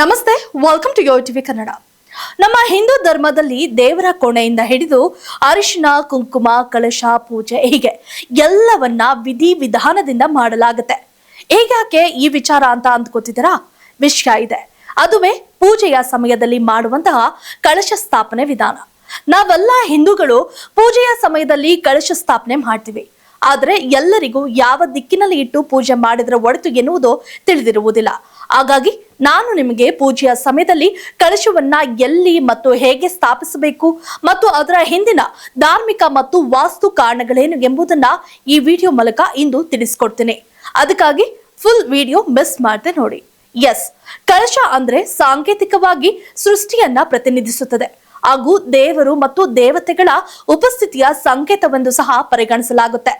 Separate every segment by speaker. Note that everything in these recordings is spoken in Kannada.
Speaker 1: ನಮಸ್ತೆ welcome to yo TV Kannada ನಮ್ಮ ಹಿಂದೂ ಧರ್ಮದಲ್ಲಿ ದೇವರ ಕೋಣೆಯಿಂದ ಹಿಡಿದು ಅರಿಶಿನ, ಕುಂಕುಮ ಕಳಶ ಪೂಜೆ ಹೀಗೆ ಎಲ್ಲವನ್ನ ವಿಧಿ ವಿಧಾನದಿಂದ ಮಾಡಲಾಗುತ್ತೆ. ಹೇಗಾಕೆ ಈ ವಿಚಾರ ಅಂತ ಅಂದ್ಕೋತಿದ್ದೀರಾ? ವಿಷಯ ಇದೆ. ಅದುವೇ ಪೂಜೆಯ ಸಮಯದಲ್ಲಿ ಮಾಡುವಂತಹ ಕಳಶ ಸ್ಥಾಪನೆ ವಿಧಾನ. ನಾವೆಲ್ಲ ಹಿಂದೂಗಳು ಪೂಜೆಯ ಸಮಯದಲ್ಲಿ ಕಳಶ ಸ್ಥಾಪನೆ ಮಾಡ್ತೀವಿ. ಆದರೆ ಎಲ್ಲರಿಗೂ ಯಾವ ದಿಕ್ಕಿನಲ್ಲಿ ಇಟ್ಟು ಪೂಜೆ ಮಾಡಿದ್ರ ಒಡೆತು ಎನ್ನುವುದು ತಿಳಿದಿರುವುದಿಲ್ಲ. ಹಾಗಾಗಿ ನಾನು ನಿಮಗೆ ಪೂಜೆಯ ಸಮಯದಲ್ಲಿ ಕಳಶವನ್ನ ಎಲ್ಲಿ ಮತ್ತು ಹೇಗೆ ಸ್ಥಾಪಿಸಬೇಕು ಮತ್ತು ಅದರ ಹಿಂದಿನ ಧಾರ್ಮಿಕ ಮತ್ತು ವಾಸ್ತು ಕಾರಣಗಳೇನು ಎಂಬುದನ್ನ ಈ ವಿಡಿಯೋ ಮೂಲಕ ಇಂದು ತಿಳಿಸ್ಕೊಡ್ತೀನಿ. ಅದಕ್ಕಾಗಿ ಫುಲ್ ವಿಡಿಯೋ ಮಿಸ್ ಮಾಡದೆ ನೋಡಿ. ಎಸ್ ಕಳಶ ಅಂದ್ರೆ ಸಾಂಕೇತಿಕವಾಗಿ ಸೃಷ್ಟಿಯನ್ನ ಪ್ರತಿನಿಧಿಸುತ್ತದೆ. ಹಾಗೂ ದೇವರು ಮತ್ತು ದೇವತೆಗಳ ಉಪಸ್ಥಿತಿಯ ಸಂಕೇತವೆಂದು ಸಹ ಪರಿಗಣಿಸಲಾಗುತ್ತೆ.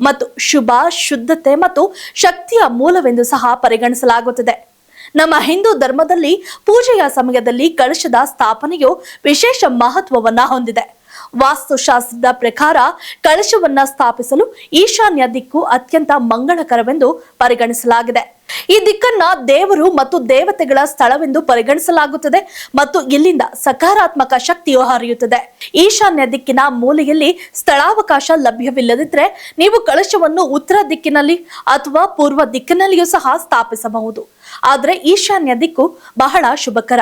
Speaker 1: ಮತ್ತು ಶುಭ, ಶುದ್ಧತೆ ಮತ್ತು ಶಕ್ತಿಯ ಮೂಲವೆಂದು ಸಹ ಪರಿಗಣಿಸಲಾಗುತ್ತದೆ. ನಮ್ಮ ಹಿಂದೂ ಧರ್ಮದಲ್ಲಿ ಪೂಜೆಯ ಸಮಯದಲ್ಲಿ ಕಳಶದ ಸ್ಥಾಪನೆಯು ವಿಶೇಷ ಮಹತ್ವವನ್ನ ಹೊಂದಿದೆ. ವಾಸ್ತುಶಾಸ್ತ್ರದ ಪ್ರಕಾರ ಕಳಶವನ್ನ ಸ್ಥಾಪಿಸಲು ಈಶಾನ್ಯ ದಿಕ್ಕು ಅತ್ಯಂತ ಮಂಗಳಕರವೆಂದು ಪರಿಗಣಿಸಲಾಗಿದೆ. ಈ ದಿಕ್ಕನ್ನ ದೇವರು ಮತ್ತು ದೇವತೆಗಳ ಸ್ಥಳವೆಂದು ಪರಿಗಣಿಸಲಾಗುತ್ತದೆ ಮತ್ತು ಇಲ್ಲಿಂದ ಸಕಾರಾತ್ಮಕ ಶಕ್ತಿಯು ಹರಿಯುತ್ತದೆ. ಈಶಾನ್ಯ ದಿಕ್ಕಿನ ಮೂಲೆಯಲ್ಲಿ ಸ್ಥಳಾವಕಾಶ ಲಭ್ಯವಿಲ್ಲದಿದ್ದರೆ ನೀವು ಕಳಶವನ್ನು ಉತ್ತರ ದಿಕ್ಕಿನಲ್ಲಿ ಅಥವಾ ಪೂರ್ವ ದಿಕ್ಕಿನಲ್ಲಿಯೂ ಸಹ ಸ್ಥಾಪಿಸಬಹುದು. ಆದರೆ ಈಶಾನ್ಯ ದಿಕ್ಕು ಬಹಳ ಶುಭಕರ.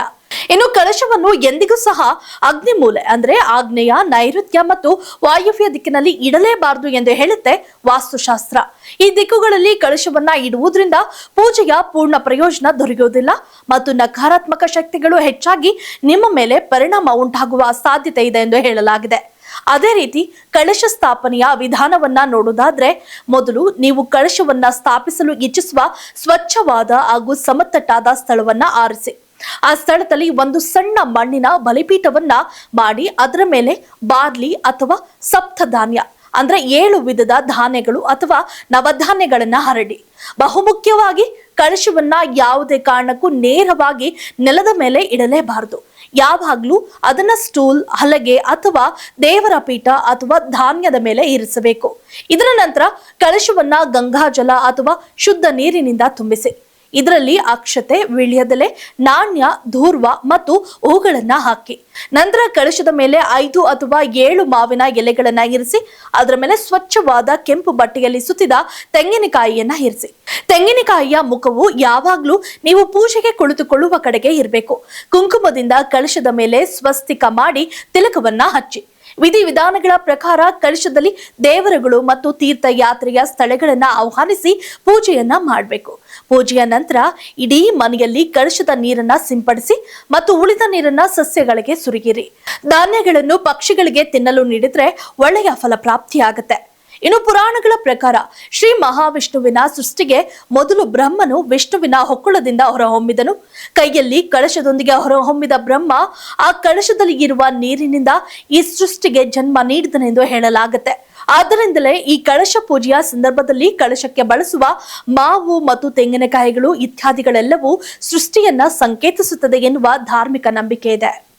Speaker 1: ಇನ್ನು ಕಳಶವನ್ನು ಎಂದಿಗೂ ಸಹ ಅಗ್ನಿಮೂಲೆ ಅಂದ್ರೆ ಆಗ್ನೇಯ ನೈಋತ್ಯ ಮತ್ತು ವಾಯುವ್ಯ ದಿಕ್ಕಿನಲ್ಲಿ ಇಡಲೇಬಾರದು ಎಂದು ಹೇಳುತ್ತೆ ವಾಸ್ತುಶಾಸ್ತ್ರ. ಈ ದಿಕ್ಕುಗಳಲ್ಲಿ ಕಳಶವನ್ನ ಇಡುವುದರಿಂದ ಪೂಜೆಯ ಪೂರ್ಣ ಪ್ರಯೋಜನ ದೊರೆಯುವುದಿಲ್ಲ ಮತ್ತು ನಕಾರಾತ್ಮಕ ಶಕ್ತಿಗಳು ಹೆಚ್ಚಾಗಿ ನಿಮ್ಮ ಮೇಲೆ ಪರಿಣಾಮ ಉಂಟಾಗುವ ಸಾಧ್ಯತೆ ಇದೆ ಎಂದು ಹೇಳಲಾಗಿದೆ. ಅದೇ ರೀತಿ ಕಳಶ ಸ್ಥಾಪನೆಯ ವಿಧಾನವನ್ನ ನೋಡುವುದಾದ್ರೆ ಮೊದಲು ನೀವು ಕಳಶವನ್ನ ಸ್ಥಾಪಿಸಲು ಇಚ್ಛಿಸುವ ಸ್ವಚ್ಛವಾದ ಹಾಗೂ ಸಮತಟ್ಟಾದ ಸ್ಥಳವನ್ನ ಆರಿಸಿ. ಆ ಸ್ಥಳದಲ್ಲಿ ಒಂದು ಸಣ್ಣ ಮಣ್ಣಿನ ಬಲಿಪೀಠವನ್ನ ಮಾಡಿ ಅದರ ಮೇಲೆ ಬಾರ್ಲಿ ಅಥವಾ ಸಪ್ತಧಾನ್ಯ ಅಂದ್ರೆ ಏಳು ವಿಧದ ಧಾನ್ಯಗಳು ಅಥವಾ ನವಧಾನ್ಯಗಳನ್ನ ಹರಡಿ. ಬಹುಮುಖ್ಯವಾಗಿ ಕಳಶವನ್ನ ಯಾವುದೇ ಕಾರಣಕ್ಕೂ ನೇರವಾಗಿ ನೆಲದ ಮೇಲೆ ಇಡಲೇಬಾರದು. ಯಾವಾಗ್ಲೂ ಅದನ್ನ ಸ್ಟೂಲ್ ಹಲಗೆ ಅಥವಾ ದೇವರ ಪೀಠ ಅಥವಾ ಧಾನ್ಯದ ಮೇಲೆ ಇರಿಸಬೇಕು. ಇದರ ನಂತರ ಕಳಶವನ್ನ ಗಂಗಾಜಲ ಅಥವಾ ಶುದ್ಧ ನೀರಿನಿಂದ ತುಂಬಿಸಿ. ಇದರಲ್ಲಿ ಅಕ್ಷತೆ, ವಿಳ್ಯದೆಲೆ, ನಾಣ್ಯ, ಧೂರ್ವ ಮತ್ತು ಹೂಗಳನ್ನ ಹಾಕಿ. ನಂತರ ಕಳಶದ ಮೇಲೆ ಐದು ಅಥವಾ ಏಳು ಮಾವಿನ ಎಲೆಗಳನ್ನ ಇರಿಸಿ, ಅದರ ಮೇಲೆ ಸ್ವಚ್ಛವಾದ ಕೆಂಪು ಬಟ್ಟೆಯಲ್ಲಿ ಸುತ್ತಿದ ತೆಂಗಿನಕಾಯಿಯನ್ನ ಇರಿಸಿ. ತೆಂಗಿನಕಾಯಿಯ ಮುಖವು ಯಾವಾಗ್ಲೂ ನೀವು ಪೂಜೆಗೆ ಕುಳಿತುಕೊಳ್ಳುವ ಕಡೆಗೆ ಇರಬೇಕು. ಕುಂಕುಮದಿಂದ ಕಳಶದ ಮೇಲೆ ಸ್ವಸ್ತಿಕ ಮಾಡಿ ತಿಲಕವನ್ನ ಹಚ್ಚಿ. ವಿಧಿವಿಧಾನಗಳ ಪ್ರಕಾರ ಕಲಶದಲ್ಲಿ ದೇವರುಗಳು ಮತ್ತು ತೀರ್ಥಯಾತ್ರೆಯ ಸ್ಥಳಗಳನ್ನ ಆಹ್ವಾನಿಸಿ ಪೂಜೆಯನ್ನ ಮಾಡಬೇಕು. ಪೂಜೆಯ ನಂತರ ಇಡೀ ಮನೆಯಲ್ಲಿ ಕಲಶದ ನೀರನ್ನ ಸಿಂಪಡಿಸಿ ಮತ್ತು ಉಳಿದ ನೀರನ್ನ ಸಸ್ಯಗಳಿಗೆ ಸುರಿಯಿರಿ. ಧಾನ್ಯಗಳನ್ನು ಪಕ್ಷಿಗಳಿಗೆ ತಿನ್ನಲು ನೀಡಿದ್ರೆ ಒಳ್ಳೆಯ ಫಲ ಪ್ರಾಪ್ತಿಯಾಗತ್ತೆ. ಇನ್ನು ಪುರಾಣಗಳ ಪ್ರಕಾರ ಶ್ರೀ ಮಹಾವಿಷ್ಣುವಿನ ಸೃಷ್ಟಿಗೆ ಮೊದಲು ಬ್ರಹ್ಮನು ವಿಷ್ಣುವಿನ ಹೊಕ್ಕುಳದಿಂದ ಹೊರಹೊಮ್ಮಿದನು. ಕೈಯಲ್ಲಿ ಕಳಶದೊಂದಿಗೆ ಹೊರಹೊಮ್ಮಿದ ಬ್ರಹ್ಮ ಆ ಕಳಶದಲ್ಲಿ ಇರುವ ನೀರಿನಿಂದ ಈ ಸೃಷ್ಟಿಗೆ ಜನ್ಮ ನೀಡಿದನೆಂದು ಹೇಳಲಾಗುತ್ತೆ. ಆದ್ದರಿಂದಲೇ ಈ ಕಳಶ ಪೂಜೆಯ ಸಂದರ್ಭದಲ್ಲಿ ಕಳಶಕ್ಕೆ ಬಳಸುವ ಮಾವು ಮತ್ತು ತೆಂಗಿನಕಾಯಿಗಳು ಇತ್ಯಾದಿಗಳೆಲ್ಲವೂ ಸೃಷ್ಟಿಯನ್ನ ಸಂಕೇತಿಸುತ್ತದೆ ಎನ್ನುವ ಧಾರ್ಮಿಕ ನಂಬಿಕೆ ಇದೆ.